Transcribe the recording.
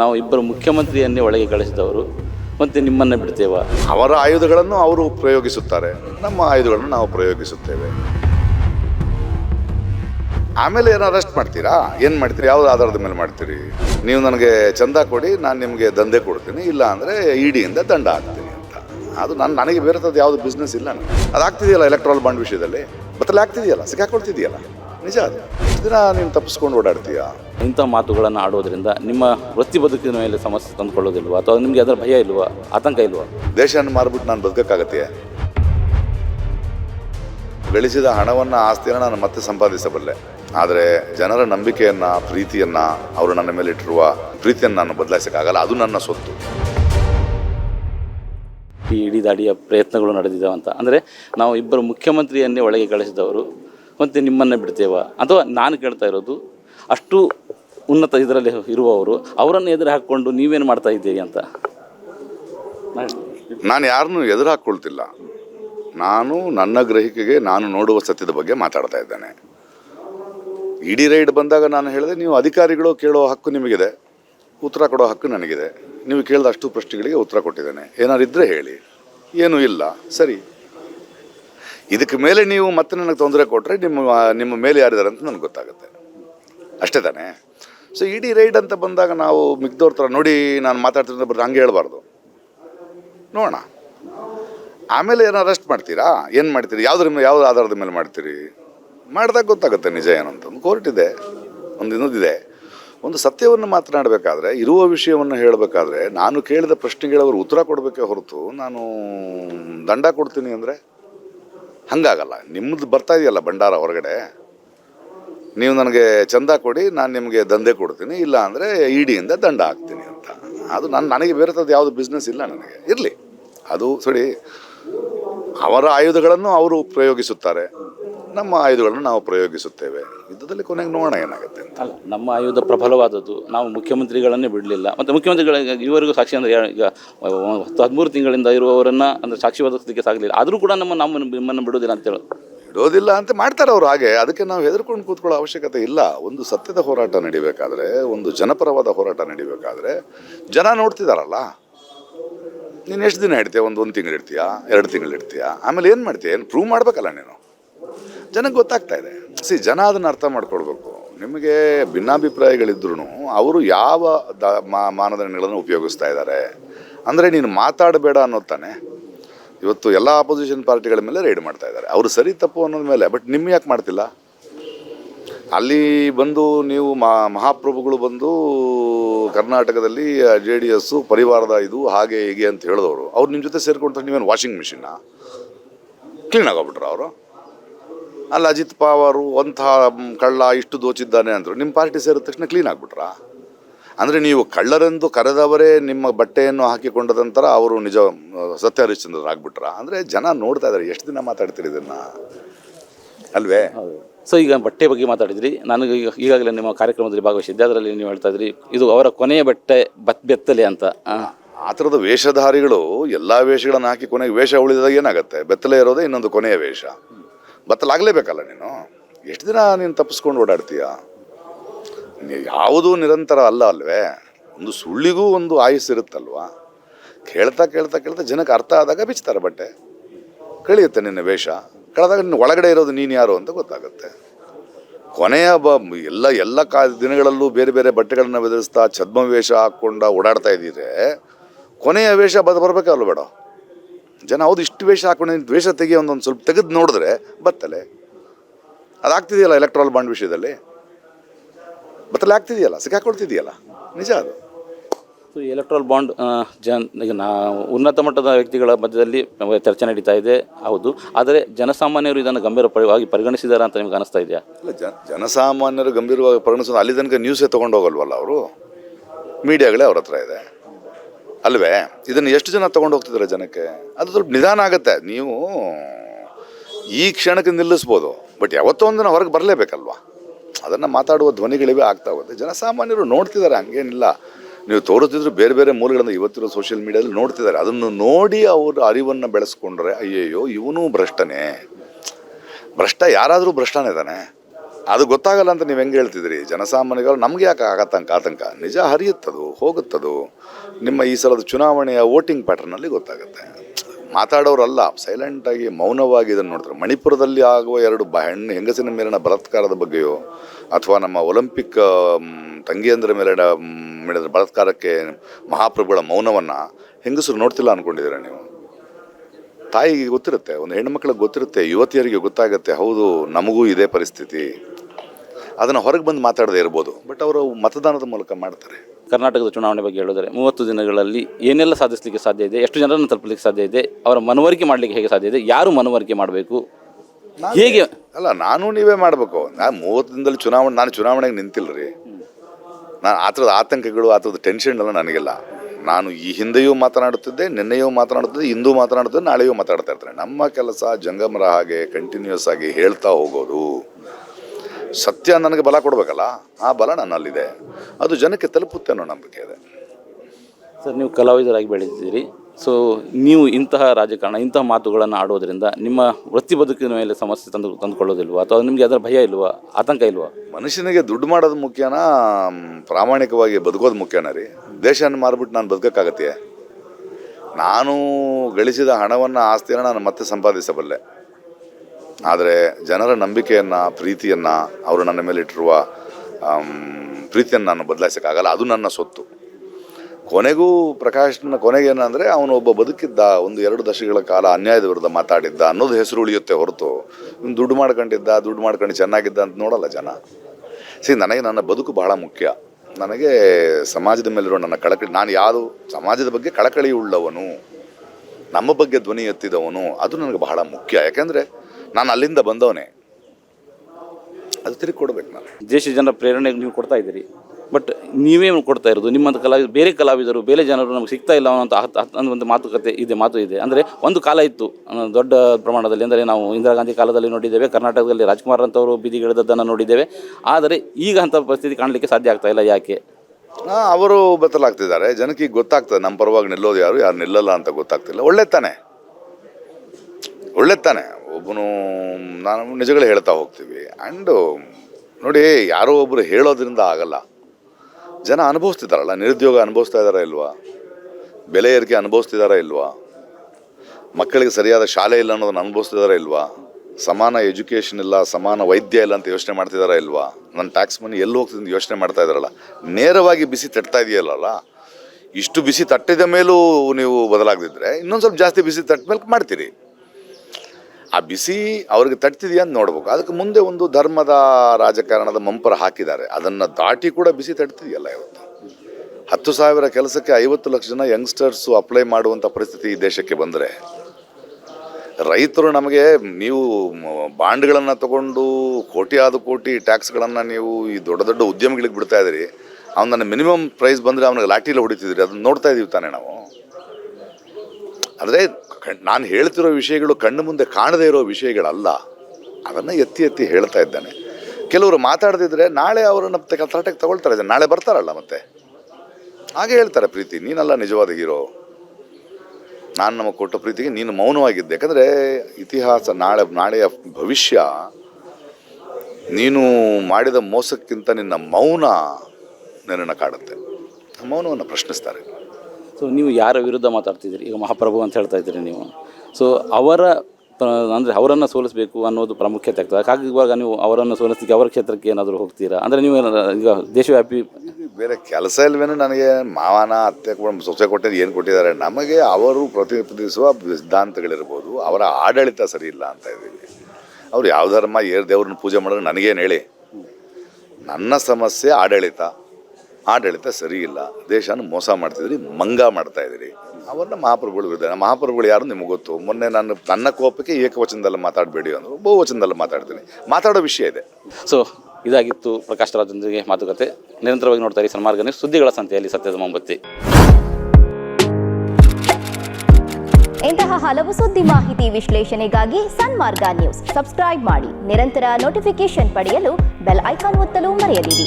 ನಾವು ಇಬ್ಬರು ಮುಖ್ಯಮಂತ್ರಿಯನ್ನೇ ಒಳಗೆ ಕಳಿಸಿದವರು. ಮತ್ತು ನಿಮ್ಮನ್ನು ಬಿಡ್ತೇವ? ಅವರ ಆಯುಧಗಳನ್ನು ಅವರು ಪ್ರಯೋಗಿಸುತ್ತಾರೆ. ನಮ್ಮ ಆಯುಧಗಳನ್ನು ನಾವು ಪ್ರಯೋಗಿಸುತ್ತೇವೆ. ಆಮೇಲೆ ಏನೋ ಅರೆಸ್ಟ್ ಮಾಡ್ತೀರಾ? ಏನು ಮಾಡ್ತೀರಿ? ಯಾವ್ದು ಆಧಾರದ ಮೇಲೆ ಮಾಡ್ತೀರಿ? ನೀವು ನನಗೆ ಚಂದ ಕೊಡಿ, ನಾನು ನಿಮಗೆ ದಂಧೆ ಕೊಡ್ತೀನಿ, ಇಲ್ಲ ಅಂದರೆ ಇಡಿಯಿಂದ ದಂಡ ಹಾಕ್ತೀನಿ ಅಂತ. ಅದು ನಾನು, ನನಗೆ ಬೇರೆದು ಯಾವುದು ಬಿಸ್ನೆಸ್ ಇಲ್ಲ ಅದಾಗ್ತಿದೆಯಲ್ಲ ಎಲೆಕ್ಟ್ರಾಲ್ ಬಾಂಡ್ ವಿಷಯದಲ್ಲಿ? ಆಗ್ತಿದೆಯಲ್ಲ ಸಿಕ್ಕಾಕೊಳ್ತಿದೆಯಲ್ಲ? ನಿಜ ಅದು. ದಿನ ನೀನು ತಪ್ಪಿಸ್ಕೊಂಡು ಓಡಾಡ್ತೀಯ? ಇಂಥ ಮಾತುಗಳನ್ನು ಆಡೋದ್ರಿಂದ ನಿಮ್ಮ ವೃತ್ತಿ ಬದುಕಿನ ಮೇಲೆ ಸಮಸ್ಯೆ ತಂದುಕೊಳ್ಳೋದಿಲ್ವಾ? ಅಥವಾ ನಿಮಗೆ ಅದರ ಭಯ ಇಲ್ವಾ? ಆತಂಕ ಇಲ್ವಾ? ದೇಶವನ್ನು ಮಾರ್ಬಿಟ್ಟು ನಾನು ಬದುಕಕ್ಕಾಗತ್ತೆ ಗಳಿಸಿದ ಹಣವನ್ನು ಆಸ್ತಿಯನ್ನು ನಾನು ಮತ್ತೆ ಸಂಪಾದಿಸಬಲ್ಲೆ. ಆದರೆ ಜನರ ನಂಬಿಕೆಯನ್ನು ಪ್ರೀತಿಯನ್ನು ಅವರು ನನ್ನ ಮೇಲೆ ಇಟ್ಟಿರುವ ಪ್ರೀತಿಯನ್ನು ನಾನು ಬದಲಾಯಿಸೋಕ್ಕಾಗಲ್ಲ. ಅದು ನನ್ನ ಸೊತ್ತು. ಈ ಇಡೀ ದಾಡಿಯ ಪ್ರಯತ್ನಗಳು ನಡೆದಿದ್ದಾವೆ ಅಂತ ಅಂದರೆ ನಾವು ಇಬ್ಬರು ಮುಖ್ಯಮಂತ್ರಿಯನ್ನೇ ಒಳಗೆ ಕಳಿಸಿದವರು ಮತ್ತು ನಿಮ್ಮನ್ನು ಬಿಡ್ತೇವ? ಅಥವಾ ನಾನು ಕೇಳ್ತಾ ಇರೋದು, ಅಷ್ಟು ಉನ್ನತ ಇದರಲ್ಲಿ ಇರುವವರು, ಅವರನ್ನು ಎದುರು ಹಾಕ್ಕೊಂಡು ನೀವೇನು ಮಾಡ್ತಾ ಇದ್ದೀರಿ ಅಂತ? ನಾನು ಯಾರನ್ನೂ ಎದುರು ಹಾಕ್ಕೊಳ್ತಿಲ್ಲ ನಾನು ನನ್ನ ಗ್ರಹಿಕೆಗೆ ನಾನು ನೋಡುವ ಸತ್ಯದ ಬಗ್ಗೆ ಮಾತಾಡ್ತಾ ಇದ್ದೇನೆ. ಇಡೀ ರೈಡ್ ಬಂದಾಗ ನಾನು ಹೇಳಿದೆ, ನೀವು ಅಧಿಕಾರಿಗಳು ಕೇಳೋ ಹಕ್ಕು ನಿಮಗಿದೆ, ಉತ್ತರ ಕೊಡೋ ಹಕ್ಕು ನನಗಿದೆ. ನೀವು ಕೇಳಿದ ಅಷ್ಟು ಪ್ರಶ್ನೆಗಳಿಗೆ ಉತ್ತರ ಕೊಟ್ಟಿದ್ದೇನೆ. ಏನಾರಿದ್ದರೆ ಹೇಳಿ. ಏನೂ ಇಲ್ಲ. ಸರಿ. ಇದಕ್ಕೆ ಮೇಲೆ ನೀವು ಮತ್ತೆ ನನಗೆ ತೊಂದರೆ ಕೊಟ್ಟರೆ ನಿಮ್ಮ ನಿಮ್ಮ ಮೇಲೆ ಯಾರಿದ್ದಾರೆ ಅಂತ ನನಗೆ ಗೊತ್ತಾಗುತ್ತೆ. ಅಷ್ಟೇ ತಾನೇ. ಸೊ ಇಡೀ ರೈಡ್ ಅಂತ ಬಂದಾಗ ನಾವು ಮಿಗ್ದವ್ರ ಥರ ನೋಡಿ ನಾನು ಮಾತಾಡ್ತಿರೋದು ಬರ್ದು ಹಂಗೆ ಹೇಳ್ಬಾರ್ದು. ನೋಡೋಣ. ಆಮೇಲೆ ಏನೋ ಅರೆಸ್ಟ್ ಮಾಡ್ತೀರಾ? ಏನು ಮಾಡ್ತೀರಿ? ಯಾವುದ್ರ ಮೇಲೆ ಯಾವ ಆಧಾರದ ಮೇಲೆ ಮಾಡ್ತೀರಿ? ಮಾಡಿದಾಗ ಗೊತ್ತಾಗುತ್ತೆ ನಿಜ ಏನು ಅಂತ. ಒಂದು ಕೋರ್ಟ್ ಇದೆ. ಒಂದು ಇನ್ನೊಂದಿದೆ ಒಂದು ಸತ್ಯವನ್ನು ಮಾತನಾಡಬೇಕಾದ್ರೆ, ಇರುವ ವಿಷಯವನ್ನು ಹೇಳಬೇಕಾದ್ರೆ, ನಾನು ಕೇಳಿದ ಪ್ರಶ್ನೆಗೆ ಅವರು ಉತ್ತರ ಕೊಡಬೇಕೇ ಹೊರತು ನಾನು ದಂಡ ಕೊಡ್ತೀನಿ ಅಂದರೆ ಹಂಗಾಗಲ್ಲ. ನಿಮ್ಮದು ಬರ್ತಾ ಇದೆಯಲ್ಲ ಭಂಡಾರ ಹೊರಗಡೆ? ನೀವು ನನಗೆ ಚಂದ ಕೊಡಿ, ನಾನು ನಿಮಗೆ ದಂಧೆ ಕೊಡ್ತೀನಿ, ಇಲ್ಲ ಅಂದರೆ ಇಡಿಯಿಂದ ದಂಡ ಹಾಕ್ತೀನಿ ಅಂತ. ಅದು ನಾನು, ನನಗೆ ಬೇರೆದ್ದು ಯಾವುದು ಬಿಸ್ನೆಸ್ ಇಲ್ಲ ನನಗೆ. ಇರಲಿ. ಅದು ಸರಿ. ಅವರ ಆಯುಧಗಳನ್ನು ಅವರು ಪ್ರಯೋಗಿಸುತ್ತಾರೆ. ನಮ್ಮ ಆಯುಧಗಳನ್ನು ನಾವು ಪ್ರಯೋಗಿಸುತ್ತೇವೆ. ಯುದ್ಧದಲ್ಲಿ ಕೊನೆಗೆ ನೋಡೋಣ ಏನಾಗುತ್ತೆ ಅಂತ. ಅಲ್ಲ ನಮ್ಮ ಆಯುಧ ಪ್ರಬಲವಾದದ್ದು ನಾವು ಮುಖ್ಯಮಂತ್ರಿಗಳನ್ನೇ ಬಿಡಲಿಲ್ಲ. ಮತ್ತು ಮುಖ್ಯಮಂತ್ರಿಗಳ ಇವರಿಗೂ ಸಾಕ್ಷಿ ಅಂದರೆ ಈಗ ಹತ್ತು ಹದಿಮೂರು ತಿಂಗಳಿಂದ ಇರುವವರನ್ನು ಅಂದರೆ ಸಾಕ್ಷಿ ಒದಗಿಸಲಿಕ್ಕೆ ಸಾಗಲಿಲ್ಲ. ಆದರೂ ಕೂಡ ನಮ್ಮ ನಮ್ಮ ನಿಮ್ಮನ್ನು ಬಿಡೋದಿಲ್ಲ ಅಂತ ಹೇಳೋದು. ಬಿಡೋದಿಲ್ಲ ಅಂತ ಮಾಡ್ತಾರೆ ಅವರು ಹಾಗೆ. ಅದಕ್ಕೆ ನಾವು ಹೆದರ್ಕೊಂಡು ಕೂತ್ಕೊಳ್ಳೋ ಅವಶ್ಯಕತೆ ಇಲ್ಲ. ಒಂದು ಸತ್ಯದ ಹೋರಾಟ ನಡಿಬೇಕಾದ್ರೆ ಒಂದು ಜನಪರವಾದ ಹೋರಾಟ ನಡಿಬೇಕಾದ್ರೆ ಜನ ನೋಡ್ತಿದಾರಲ್ಲ. ನೀನು ಎಷ್ಟು ದಿನ ಇಡ್ತೀಯ? ಒಂದು ಒಂದು ತಿಂಗಳು ಇಡ್ತೀಯಾ? ಎರಡು ತಿಂಗಳು ಇಡ್ತೀಯಾ? ಆಮೇಲೆ ಏನು ಮಾಡ್ತೀಯ? ಏನು ಪ್ರೂವ್ ಮಾಡಬೇಕಲ್ಲ ನೀನು. ಜನಕ್ಕೆ ಗೊತ್ತಾಗ್ತಾ ಇದೆ. ಸಿ ಜನ ಅದನ್ನು ಅರ್ಥ ಮಾಡ್ಕೊಳ್ಬೇಕು. ನಿಮಗೆ ಭಿನ್ನಾಭಿಪ್ರಾಯಗಳಿದ್ರೂ ಅವರು ಯಾವ ದ ಮಾನದಂಡಗಳನ್ನು ಉಪಯೋಗಿಸ್ತಾ ಇದ್ದಾರೆ? ಅಂದರೆ ನೀನು ಮಾತಾಡಬೇಡ ಅನ್ನೋ ತಾನೆ. ಇವತ್ತು ಎಲ್ಲ ಆಪೋಸಿಷನ್ ಪಾರ್ಟಿಗಳ ಮೇಲೆ ರೈಡ್ ಮಾಡ್ತಾ ಇದ್ದಾರೆ. ಅವರು ಸರಿ ತಪ್ಪು ಅನ್ನೋದ ಮೇಲೆ ಬಟ್ ನಿಮ್ಮ ಯಾಕೆ ಮಾಡ್ತಿಲ್ಲ? ಅಲ್ಲಿ ಬಂದು ನೀವು ಮಹಾಪ್ರಭುಗಳು ಬಂದು ಕರ್ನಾಟಕದಲ್ಲಿ ಜೆ ಡಿ ಎಸ್ಸು ಪರಿವಾರದ ಇದು ಹಾಗೆ ಹೀಗೆ ಅಂತ ಹೇಳಿದವರು, ಅವ್ರು ನಿಮ್ಮ ಜೊತೆ ಸೇರ್ಕೊಂಡ್ರೆ ನೀವೇನು ವಾಷಿಂಗ್ ಮಿಷಿನ್ನ ಕ್ಲೀನ್ ಆಗೋಗ್ಬಿಟ್ರು ಅವರು? ಅಲ್ಲ ಅಜಿತ್ ಪವಾರು ಅಂತಹ ಕಳ್ಳ ಇಷ್ಟು ದೋಚಿದ್ದಾನೆ ಅಂದರು. ನಿಮ್ಮ ಪಾರ್ಟಿ ಸೇರಿದ ತಕ್ಷಣ ಕ್ಲೀನ್ ಆಗ್ಬಿಟ್ರಾ? ಅಂದರೆ ನೀವು ಕಳ್ಳರೆಂದು ಕರೆದವರೇ ನಿಮ್ಮ ಬಟ್ಟೆಯನ್ನು ಹಾಕಿಕೊಂಡ ನಂತರ ಅವರು ನಿಜ ಸತ್ಯ ಹರಿಶ್ಚಂದ್ರ ಆಗ್ಬಿಟ್ರಾ? ಅಂದರೆ ಜನ ನೋಡ್ತಾ ಇದ್ದಾರೆ ಎಷ್ಟು ದಿನ ಮಾತಾಡ್ತೀರಿ ಇದನ್ನು? ಅಲ್ವೇ? ಸೊ ಈಗ ಬಟ್ಟೆ ಬಗ್ಗೆ ಮಾತಾಡಿದ್ರಿ. ನನಗೆ ಈಗ ಈಗಾಗಲೇ ನಿಮ್ಮ ಕಾರ್ಯಕ್ರಮದಲ್ಲಿ ಭಾಗವಹಿಸಿದ್ದೆ. ಅದರಲ್ಲಿ ನೀವು ಹೇಳ್ತಾ ಇದ್ರಿ ಇದು ಅವರ ಕೊನೆಯ ಬಟ್ಟೆ ಬತ್ ಬೆತ್ತಲೆ ಅಂತ. ಆ ಥರದ ವೇಷಧಾರಿಗಳು ಎಲ್ಲ ವೇಷಗಳನ್ನು ಹಾಕಿ ಕೊನೆಗೆ ವೇಷ ಉಳಿದಾಗ ಏನಾಗುತ್ತೆ? ಬೆತ್ತಲೆ ಇರೋದೇ ಇನ್ನೊಂದು ಕೊನೆಯ ವೇಷ. ಬತ್ತಲಾಗಲೇಬೇಕಲ್ಲ ನೀನು? ಎಷ್ಟು ದಿನ ನೀನು ತಪ್ಪಿಸ್ಕೊಂಡು ಓಡಾಡ್ತೀಯ? ಯಾವುದೂ ನಿರಂತರ ಅಲ್ಲ ಅಲ್ವೇ? ಒಂದು ಸುಳ್ಳಿಗೂ ಒಂದು ಆಯುಸ್ ಇರುತ್ತಲ್ವಾ? ಕೇಳ್ತಾ ಕೇಳ್ತಾ ಕೇಳ್ತಾ ಜನಕ್ಕೆ ಅರ್ಥ ಆದಾಗ ಬಿಚ್ತಾರೆ ಬಟ್ಟೆ. ಕಳಿಯುತ್ತೆ ನಿನ್ನ ವೇಷ. ಕಳೆದಾಗ ನಿನ್ನ ಒಳಗಡೆ ಇರೋದು ನೀನು ಯಾರು ಅಂತ ಗೊತ್ತಾಗುತ್ತೆ. ಕೊನೆಯ ಬ ಎಲ್ಲ ಎಲ್ಲ ಕಾ ದಿನಗಳಲ್ಲೂ ಬೇರೆ ಬೇರೆ ಬಟ್ಟೆಗಳನ್ನು ಬೆದರಿಸ್ತಾ ಛದ್ಮ ವೇಷ ಹಾಕ್ಕೊಂಡ ಓಡಾಡ್ತಾ ಇದ್ದೀರಿ, ಕೊನೆಯ ವೇಷ ಬದ ಬರಬೇಕಲ್ಲ ಬೇಡ. ಜನ ಹೌದು ಇಷ್ಟು ವೇಷ ಹಾಕೊಂಡು ದ್ವೇಷ ವೇಷ ತೆಗಿ ಒಂದೊಂದು ಸ್ವಲ್ಪ ತೆಗೆದು ನೋಡಿದ್ರೆ ಬತ್ತಲೆ. ಅದಾಗ್ತಿದೆಯಲ್ಲ ಎಲೆಕ್ಟ್ರಾಲ್ ಬಾಂಡ್ ವಿಷಯದಲ್ಲಿ? ಬತ್ತಲೆ ಆಗ್ತಿದೆಯಲ್ಲ ಸಿಕ್ಕಾಕೊಳ್ತಿದೆಯಲ್ಲ ನಿಜ ಅದು. ಸೊ ಎಲೆಕ್ಟ್ರಾಲ್ ಬಾಂಡ್ ಜನ ಈಗ ನಾ ಉನ್ನತ ಮಟ್ಟದ ವ್ಯಕ್ತಿಗಳ ಮಧ್ಯದಲ್ಲಿ ಚರ್ಚೆ ನಡೀತಾ ಇದೆ ಹೌದು. ಆದರೆ ಜನಸಾಮಾನ್ಯರು ಇದನ್ನು ಗಂಭೀರವಾಗಿ ಪರಿಗಣಿಸಿದ್ದಾರೆ ಅಂತ ನಿಮ್ಗೆ ಅನಿಸ್ತಾ ಇದೆಯಾ? ಇಲ್ಲ ಜನ ಜನಸಾಮಾನ್ಯರು ಗಂಭೀರವಾಗಿ ಪರಿಗಣಿಸೋದು ಅಲ್ಲಿ ತನಕ ನ್ಯೂಸೇ ತೊಗೊಂಡೋಗಲ್ವಲ್ಲ ಅವರು? ಮೀಡಿಯಾಗಳೇ ಅವ್ರ ಹತ್ರ ಇದೆ. ಅಲ್ವೇ? ಇದನ್ನು ಎಷ್ಟು ಜನ ತಗೊಂಡು ಹೋಗ್ತಿದ್ದಾರೆ ಜನಕ್ಕೆ? ಅದು ಸ್ವಲ್ಪ ನಿಧಾನ ಆಗುತ್ತೆ. ನೀವು ಈ ಕ್ಷಣಕ್ಕೆ ನಿಲ್ಲಿಸ್ಬೋದು. ಬಟ್ ಯಾವತ್ತೋ ಒಂದಿನ ಹೊರಗೆ ಬರಲೇಬೇಕಲ್ವಾ? ಅದನ್ನು ಮಾತಾಡುವ ಧ್ವನಿಗಳಿವೆ ಆಗ್ತಾ ಹೋಗುತ್ತೆ. ಜನಸಾಮಾನ್ಯರು ನೋಡ್ತಿದ್ದಾರೆ ಹಂಗೇನಿಲ್ಲ. ನೀವು ತೋರಿಸ್ತಿದ್ರು ಬೇರೆ ಬೇರೆ ಮೂಲಗಳಿಂದ ಇವತ್ತಿರೋ ಸೋಷಿಯಲ್ ಮೀಡಿಯಾದಲ್ಲಿ ನೋಡ್ತಿದ್ದಾರೆ ಅದನ್ನು ನೋಡಿ ಅವರು ಅರಿವನ್ನು ಬೆಳೆಸ್ಕೊಂಡ್ರೆ, ಅಯ್ಯಯ್ಯೋ, ಇವನು ಭ್ರಷ್ಟನೇ. ಭ್ರಷ್ಟ ಯಾರಾದರೂ ಭ್ರಷ್ಟನೇ ತಾನೆ? ಅದು ಗೊತ್ತಾಗಲ್ಲ ಅಂತ ನೀವು ಹೆಂಗೆ ಹೇಳ್ತಿದ್ರಿ ಜನಸಾಮಾನ್ಯಗಳು ನಮ್ಗೆ ಯಾಕೆ ಆಗತ್ತಂಕ ಆತಂಕ? ನಿಜ ಹರಿಯುತ್ತದು, ಹೋಗುತ್ತದು? ನಿಮ್ಮ ಈ ಸಲದ ಚುನಾವಣೆಯ ವೋಟಿಂಗ್ ಪ್ಯಾಟರ್ನಲ್ಲಿ ಗೊತ್ತಾಗುತ್ತೆ. ಮಾತಾಡೋರಲ್ಲ ಸೈಲೆಂಟಾಗಿ ಮೌನವಾಗಿ ಇದನ್ನು ನೋಡ್ತಾರೆ. ಮಣಿಪುರದಲ್ಲಿ ಆಗುವ ಎರಡು ಹೆಣ್ಣು ಹೆಂಗಸಿನ ಮೇಲಿನ ಬಲಾತ್ಕಾರದ ಬಗ್ಗೆಯೋ, ಅಥವಾ ನಮ್ಮ ಒಲಿಂಪಿಕ್ ತಂಗಿಯಂದ್ರ ಮೇಲೆ ಮೇಲಿನ ಬಲಾತ್ಕಾರಕ್ಕೆ ಮಹಾಪ್ರಭುಗಳ ಮೌನವನ್ನು ಹೆಂಗಸರು ನೋಡ್ತಿಲ್ಲ ಅಂದ್ಕೊಂಡಿದ್ದೀರಾ ನೀವು? ತಾಯಿಗೆ ಗೊತ್ತಿರುತ್ತೆ, ಒಂದು ಹೆಣ್ಮಕ್ಳಿಗೆ ಗೊತ್ತಿರುತ್ತೆ, ಯುವತಿಯರಿಗೆ ಗೊತ್ತಾಗುತ್ತೆ, ಹೌದು, ನಮಗೂ ಇದೇ ಪರಿಸ್ಥಿತಿ. ಅದನ್ನು ಹೊರಗೆ ಬಂದು ಮಾತಾಡದೇ ಇರ್ಬೋದು. ಬಟ್ ಅವರು ಮತದಾನದ ಮೂಲಕ ಮಾಡ್ತಾರೆ. ಕರ್ನಾಟಕದ ಚುನಾವಣೆ ಬಗ್ಗೆ ಹೇಳಿದ್ರೆ ಮೂವತ್ತು ದಿನಗಳಲ್ಲಿ ಏನೆಲ್ಲ ಸಾಧಿಸಲಿಕ್ಕೆ ಸಾಧ್ಯ ಇದೆ ಎಷ್ಟು ಜನರನ್ನು ತಲುಪಲಿಕ್ಕೆ ಸಾಧ್ಯ ಇದೆ ಅವರ ಮನವರಿಕೆ ಮಾಡಲಿಕ್ಕೆ ಹೇಗೆ ಸಾಧ್ಯ ಇದೆ ಯಾರು ಮನವರಿಕೆ ಮಾಡಬೇಕು? ಹೇಗೆ? ಅಲ್ಲ ನಾನು ನೀವೇ ಮಾಡಬೇಕು. ನಾನು ಮೂವತ್ತು ದಿನದಲ್ಲಿ ಚುನಾವಣೆ ನಾನು ಚುನಾವಣೆಗೆ ನಿಂತಿಲ್ಲ ರೀ. ನಾನು ಆ ಥರದ ಆತಂಕಗಳು ಆ ಥರದ ಟೆನ್ಷನ್ ಎಲ್ಲ ನನಗಿಲ್ಲ. ನಾನು ಈ ಹಿಂದೆಯೂ ಮಾತನಾಡುತ್ತಿದ್ದೆ ನಿನ್ನೆಯೂ ಮಾತನಾಡುತ್ತಿದ್ದೆ ಇಂದು ಮಾತನಾಡುತ್ತಿದ್ದೆ ನಾಳೆಯೂ ಮಾತಾಡ್ತಾ ಇರ್ತಾರೆ ನಮ್ಮ ಕೆಲಸ ಜಂಗಮರ ಹಾಗೆ ಕಂಟಿನ್ಯೂಸ್ ಆಗಿ ಹೇಳ್ತಾ ಹೋಗೋದು. ಸತ್ಯ ನನಗೆ ಬಲ ಕೊಡಬೇಕಲ್ಲ ಆ ಬಲ ನನ್ನಲ್ಲಿದೆ. ಅದು ಜನಕ್ಕೆ ತಲುಪುತ್ತೆ ಅನ್ನೋ ನಂಬಿಕೆ ಇದೆ. ಸರ್ ನೀವು ಕಲಾವಿದರಾಗಿ ಬೆಳೆದಿದ್ದೀರಿ. ಸೊ ನೀವು ಇಂತಹ ರಾಜಕಾರಣ ಇಂತಹ ಮಾತುಗಳನ್ನು ಆಡೋದ್ರಿಂದ ನಿಮ್ಮ ವೃತ್ತಿ ಬದುಕಿನ ಮೇಲೆ ಸಮಸ್ಯೆ ತಂದು ತಂದುಕೊಳ್ಳೋದಿಲ್ವಾ? ಅಥವಾ ನಿಮಗೆ ಅದರ ಭಯ ಇಲ್ವಾ? ಆತಂಕ ಇಲ್ವಾ? ಮನುಷ್ಯನಿಗೆ ದುಡ್ಡು ಮಾಡೋದು ಮುಖ್ಯನಾ ಪ್ರಾಮಾಣಿಕವಾಗಿ ಬದುಕೋದು ಮುಖ್ಯನ ರೀ? ದೇಶನ ಮಾರ್ಬಿಟ್ಟು ನಾನು ಬದುಕಕ್ಕಾಗತ್ತೆ? ನಾನು ಗಳಿಸಿದ ಹಣವನ್ನು ಆಸ್ತಿಯನ್ನು ನಾನು ಮತ್ತೆ ಸಂಪಾದಿಸಬಲ್ಲೆ. ಆದರೆ ಜನರ ನಂಬಿಕೆಯನ್ನು, ಪ್ರೀತಿಯನ್ನು ಅವರು ನನ್ನ ಮೇಲೆ ಇಟ್ಟಿರುವ ಪ್ರೀತಿಯನ್ನು ನಾನು ಬದಲಾಯಿಸೋಕ್ಕಾಗಲ್ಲ. ಅದು ನನ್ನ ಸೊತ್ತು. ಕೊನೆಗೂ ಪ್ರಕಾಶ್ನ ಕೊನೆಗೆ ಏನಂದರೆ, ಅವನು ಒಬ್ಬ ಬದುಕಿದ್ದ ಒಂದು ಎರಡು ದಶಕಗಳ ಕಾಲ ಅನ್ಯಾಯದ ವಿರುದ್ಧ ಮಾತಾಡಿದ್ದ ಅನ್ನೋದು ಹೆಸರು ಉಳಿಯುತ್ತೆ ಹೊರತು. ಇವ್ನು ದುಡ್ಡು ಮಾಡ್ಕೊಂಡಿದ್ದ, ದುಡ್ಡು ಮಾಡ್ಕೊಂಡು ಚೆನ್ನಾಗಿದ್ದ ಅಂತ ನೋಡಲ್ಲ ಜನ. ಸಿ ನನಗೆ ನನ್ನ ಬದುಕು ಬಹಳ ಮುಖ್ಯ. ನನಗೆ ಸಮಾಜದ ಮೇಲಿರೋ ನನ್ನ ಕಳಕಳಿ, ನಾನು ಯಾರು? ಸಮಾಜದ ಬಗ್ಗೆ ಕಳಕಳಿ ಉಳ್ಳವನು. ನಮ್ಮ ಬಗ್ಗೆ ಧ್ವನಿ ಎತ್ತಿದವನು. ಅದು ನನಗೆ ಬಹಳ ಮುಖ್ಯ. ಯಾಕೆಂದರೆ ನಾನು ಅಲ್ಲಿಂದ ಬಂದವನೇ. ಅದು ತಿರುಗಿ ಕೊಡ್ಬೇಕು ನಾನು. ದೇಶ ಜನರ ಪ್ರೇರಣೆ ನೀವು ಕೊಡ್ತಾ ಇದ್ದೀರಿ. ಬಟ್ ನೀವೇ ಕೊಡ್ತಾ ಇರೋದು. ನಿಮ್ಮಂಥ ಕಲಾವಿದ ಬೇರೆ ಕಲಾವಿದರು ಬೇರೆ ಜನರು ನಮ್ಗೆ ಸಿಗ್ತಾ ಇಲ್ಲ ಅನ್ನೋ ಅಂತ ಅನ್ನೋ ಒಂದು ಮಾತುಕತೆ ಇದೆ ಮಾತು ಇದೆ. ಅಂದರೆ ಒಂದು ಕಾಲ ಇತ್ತು. ದೊಡ್ಡ ಪ್ರಮಾಣದಲ್ಲಿ ಅಂದರೆ ನಾವು ಇಂದಿರಾ ಗಾಂಧಿ ಕಾಲದಲ್ಲಿ ನೋಡಿದ್ದೇವೆ. ಕರ್ನಾಟಕದಲ್ಲಿ ರಾಜ್ಕುಮಾರ್ ಅಂತವರು ಬೀದಿಗಿಳಿದದ್ದನ್ನು ನೋಡಿದ್ದೇವೆ. ಆದರೆ ಈಗ ಅಂಥ ಪರಿಸ್ಥಿತಿ ಕಾಣಲಿಕ್ಕೆ ಸಾಧ್ಯ ಆಗ್ತಾ ಇಲ್ಲ. ಯಾಕೆ? ಅವರು ಬದಲಾಗ್ತಿದ್ದಾರೆ ಜನಕ್ಕೆ ಗೊತ್ತಾಗ್ತದೆ. ನಮ್ಮ ಪರವಾಗಿ ನಿಲ್ಲೋದು ಯಾರು ಯಾರು ನಿಲ್ಲಲ್ಲ ಅಂತ ಗೊತ್ತಾಗ್ತಿಲ್ಲ. ಒಳ್ಳೆ ತಾನೆ. ಒಳ್ಳೆ ತಾನೆ ಒಬ್ಬನು, ನಾನು ನಿಜಗಳು ಹೇಳ್ತಾ ಹೋಗ್ತೀವಿ. ಆ್ಯಂಡ್ ನೋಡಿ, ಯಾರೋ ಒಬ್ಬರು ಹೇಳೋದ್ರಿಂದ ಆಗಲ್ಲ. ಜನ ಅನುಭವಿಸ್ತಿದ್ದಾರಲ್ಲ, ನಿರುದ್ಯೋಗ ಅನುಭವಿಸ್ತಾ ಇದ್ದಾರಾ ಇಲ್ವಾ? ಬೆಲೆ ಏರಿಕೆ ಅನುಭವಿಸ್ತಿದ್ದಾರಾ ಇಲ್ವಾ? ಮಕ್ಕಳಿಗೆ ಸರಿಯಾದ ಶಾಲೆ ಇಲ್ಲ ಅನ್ನೋದನ್ನ ಅನುಭವಿಸ್ತಿದ್ದಾರಾ ಇಲ್ವಾ? ಸಮಾನ ಎಜುಕೇಷನ್ ಇಲ್ಲ, ಸಮಾನ ವೈದ್ಯ ಇಲ್ಲ ಅಂತ ಯೋಚನೆ ಮಾಡ್ತಿದ್ದಾರಾ ಇಲ್ವಾ? ನನ್ನ ಟ್ಯಾಕ್ಸ್ ಮನಿ ಎಲ್ಲಿ ಅಂತ ಯೋಚನೆ ಮಾಡ್ತಾ ಇದ್ದಾರಲ್ಲ. ನೇರವಾಗಿ ಬಿಸಿ ತಟ್ತಾ ಇದೆಯಲ್ಲ ಇಷ್ಟು ಬಿಸಿ ತಟ್ಟಿದ ಮೇಲೂ ನೀವು ಬದಲಾಗದಿದ್ರೆ ಇನ್ನೊಂದು ಸ್ವಲ್ಪ ಜಾಸ್ತಿ ಬಿಸಿ ತಟ್ಟ ಮೇಲೆ ಮಾಡ್ತೀರಿ. ಆ ಬಿಸಿ ಅವ್ರಿಗೆ ತಟ್ತಿದೆಯಾ ಅಂತ ನೋಡ್ಬೇಕು. ಅದಕ್ಕೆ ಮುಂದೆ ಒಂದು ಧರ್ಮದ ರಾಜಕಾರಣದ ಮಂಪರ ಹಾಕಿದ್ದಾರೆ. ಅದನ್ನು ದಾಟಿ ಕೂಡ ಬಿಸಿ ತಟ್ತಿದೆಯಲ್ಲ ಇವತ್ತು. ಹತ್ತು ಸಾವಿರ ಕೆಲಸಕ್ಕೆ ಐವತ್ತು ಲಕ್ಷ ಜನ ಯಂಗ್ಸ್ಟರ್ಸು ಅಪ್ಲೈ ಮಾಡುವಂಥ ಪರಿಸ್ಥಿತಿ ಈ ದೇಶಕ್ಕೆ ಬಂದರೆ, ರೈತರು ನಮಗೆ ನೀವು ಬಾಂಡ್ಗಳನ್ನು ತಗೊಂಡು ಕೋಟಿ ಆದ ಕೋಟಿ ಟ್ಯಾಕ್ಸ್ಗಳನ್ನು ನೀವು ಈ ದೊಡ್ಡ ದೊಡ್ಡ ಉದ್ಯಮಿಗಳಿಗೆ ಬಿಡ್ತಾ ಇದ್ದೀರಿ. ಅವನ ಮಿನಿಮಮ್ ಪ್ರೈಸ್ ಬಂದರೆ ಅವನಿಗೆ ಲಾಟಿಲಿ ಹೊಡಿತಿದ್ರಿ ಅದನ್ನ ನೋಡ್ತಾ ಇದೀವಿ ತಾನೇ ನಾವು. ಆದರೆ ನಾನು ಹೇಳ್ತಿರೋ ವಿಷಯಗಳು ಕಣ್ಣು ಮುಂದೆ ಕಾಣದೇ ಇರೋ ವಿಷಯಗಳಲ್ಲ. ಅದನ್ನು ಎತ್ತಿ ಎತ್ತಿ ಹೇಳ್ತಾ ಇದ್ದಾನೆ. ಕೆಲವರು ಮಾತಾಡದಿದ್ರೆ ನಾಳೆ ಅವರನ್ನ ತರಾಟಕ್ಕೆ ತಗೊಳ್ತಾರೆ. ನಾಳೆ ಬರ್ತಾರಲ್ಲ ಮತ್ತೆ. ಹಾಗೆ ಹೇಳ್ತಾರೆ ಪ್ರೀತಿ, ನೀನಲ್ಲ ನಿಜವಾದ ಹೀರೋ. ನಾನು ನಮಗೆ ಕೊಟ್ಟ ಪ್ರೀತಿಗೆ ನೀನು ಮೌನವಾಗಿದ್ದೆ. ಯಾಕಂದರೆ ಇತಿಹಾಸ ನಾಳೆ, ನಾಳೆಯ ಭವಿಷ್ಯ, ನೀನು ಮಾಡಿದ ಮೋಸಕ್ಕಿಂತ ನಿನ್ನ ಮೌನ ನನ್ನನ್ನು ಕಾಡುತ್ತೆ. ಮೌನವನ್ನು ಪ್ರಶ್ನಿಸ್ತಾರೆ. ಸೊ ನೀವು ಯಾರ ವಿರುದ್ಧ ಮಾತಾಡ್ತಿದ್ದೀರಿ? ಈಗ ಮಹಾಪ್ರಭು ಅಂತ ಹೇಳ್ತಾ ಇದ್ದೀರಿ ನೀವು. ಸೊ ಅವರ ಅಂದರೆ ಅವರನ್ನು ಸೋಲಿಸಬೇಕು ಅನ್ನೋದು ಪ್ರಾಮುಖ್ಯತೆ ಆಗ್ತದೆ. ಹಾಗಾಗಿ ಇವಾಗ ನೀವು ಅವರನ್ನು ಸೋಲಿಸಲಿಕ್ಕೆ ಅವರ ಕ್ಷೇತ್ರಕ್ಕೆ ಏನಾದರೂ ಹೋಗ್ತೀರಾ? ಅಂದರೆ ನೀವು ಈಗ ದೇಶವ್ಯಾಪಿ ಬೇರೆ ಕೆಲಸ ಇಲ್ವೇನು ನನಗೆ? ಮಾವನ, ಅತ್ತೆ ಸೊಸೆ ಕೊಟ್ಟಿದ್ದು ಏನು ಕೊಟ್ಟಿದ್ದಾರೆ? ನಮಗೆ ಅವರು ಪ್ರತಿನಿಧಿಸುವ ಸಿದ್ಧಾಂತಗಳಿರ್ಬೋದು. ಅವರ ಆಡಳಿತ ಸರಿ ಇಲ್ಲ ಅಂತ ಇದ್ದೀವಿ ಅವ್ರು ಯಾವ ಧರ್ಮ, ಏರ್ ದೇವ್ರನ್ನ ಪೂಜೆ ಮಾಡಿದ್ರೆ ನನಗೇನು ಹೇಳಿ? ನನ್ನ ಸಮಸ್ಯೆ ಆಡಳಿತ. ಆಡಳಿತ ಸರಿ ಇಲ್ಲ ದೇಶನ ಮೋಸ ಮಾಡ್ತಿದ್ರಿ ಮಂಗ ಮಾಡ್ತಾ ಇದ್ದೀರಿ. ಅವ್ರನ್ನ ಮಹಾಪ್ರಭುಗಳು ವಿರುದ್ಧ ಮಹಾಪ್ರಭುಗಳು ಯಾರು ನಿಮಗೆ ಗೊತ್ತು? ಮೊನ್ನೆ ನಾನು ನನ್ನ ಕೋಪಕ್ಕೆ ಏಕವಚನದಲ್ಲಿ ಮಾತಾಡಬೇಡಿ ಅಂದರು ಬಹುವಚನದಲ್ಲಿ ಮಾತಾಡ್ತೀನಿ. ಮಾತಾಡೋ ವಿಷಯ ಇದೆ. ಸೊ ಇದಾಗಿತ್ತು ಪ್ರಕಾಶ್ ರಾಜೊಂದಿಗೆ ಮಾತುಕತೆ. ನಿರಂತರವಾಗಿ ನೋಡ್ತಾ ಇರಿ ಸನ್ಮಾರ್ಗ ಸುದ್ದಿಗಳ ಸಂತೆಯಲ್ಲಿ ಸತ್ಯದ ಮೊಂಬತ್ತಿ. ಇಂತಹ ಹಲವು ಸುದ್ದಿ ಮಾಹಿತಿ ವಿಶ್ಲೇಷಣೆಗಾಗಿ ಸನ್ಮಾರ್ಗ ನ್ಯೂಸ್. ಸಬ್ಸ್ಕ್ರೈಬ್ ಮಾಡಿ ನಿರಂತರ ನೋಟಿಫಿಕೇಶನ್ ಪಡೆಯಲು ಬೆಲ್ ಐಕಾನ್ ಒತ್ತಲು ಮರೆಯದಿರಿ.